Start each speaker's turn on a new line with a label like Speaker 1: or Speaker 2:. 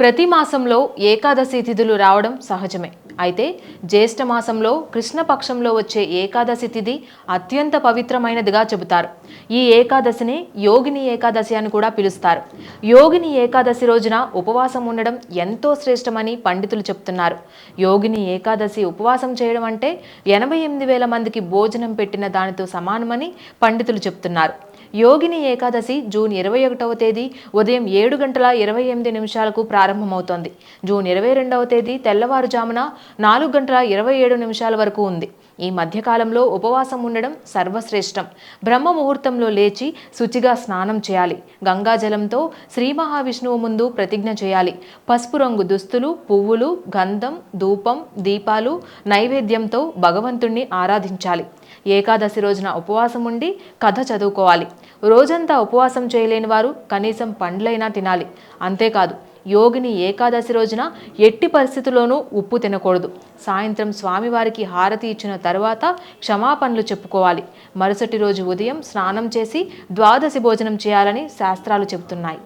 Speaker 1: ప్రతి మాసంలో ఏకాదశి తిథులు రావడం సహజమే. అయితే జ్యేష్ఠ మాసంలో కృష్ణపక్షంలో వచ్చే ఏకాదశి తిథి అత్యంత పవిత్రమైనదిగా చెబుతారు. ఈ ఏకాదశిని యోగిని ఏకాదశి అని కూడా పిలుస్తారు. యోగిని ఏకాదశి రోజున ఉపవాసం ఉండడం ఎంతో శ్రేష్టమని పండితులు చెప్తున్నారు. యోగిని ఏకాదశి ఉపవాసం చేయడం అంటే ఎనభై ఎనిమిది వేల మందికి భోజనం పెట్టిన దానితో సమానమని పండితులు చెప్తున్నారు. యోగిని ఏకాదశి జూన్ ఇరవై ఒకటవ తేదీ ఉదయం ఏడు గంటల ఇరవై ఎనిమిది నిమిషాలకు ప్రారంభమవుతోంది. జూన్ ఇరవై రెండవ తేదీ తెల్లవారుజామున నాలుగు గంటల ఇరవై ఏడు నిమిషాల వరకు ఉంది. ఈ మధ్యకాలంలో ఉపవాసం ఉండడం సర్వశ్రేష్టం. బ్రహ్మ ముహూర్తంలో లేచి శుచిగా స్నానం చేయాలి. గంగాజలంతో శ్రీ మహావిష్ణువు ముందు ప్రతిజ్ఞ చేయాలి. పసుపు రంగు దుస్తులు పువ్వులు గంధం ధూపం దీపాలు నైవేద్యంతో భగవంతుణ్ణి ఆరాధించాలి. ఏకాదశి రోజున ఉపవాసం ఉండి కథ చదువుకోవాలి. రోజంతా ఉపవాసం చేయలేని వారు కనీసం పండ్లైనా తినాలి. అంతేకాదు యోగిని ఏకాదశి రోజున ఎట్టి పరిస్థితుల్లోనూ ఉప్పు తినకూడదు. సాయంత్రం స్వామివారికి హారతి ఇచ్చిన తర్వాత క్షమాపణలు చెప్పుకోవాలి. మరుసటి రోజు ఉదయం స్నానం చేసి ద్వాదశి భోజనం చేయాలని శాస్త్రాలు చెబుతున్నాయి.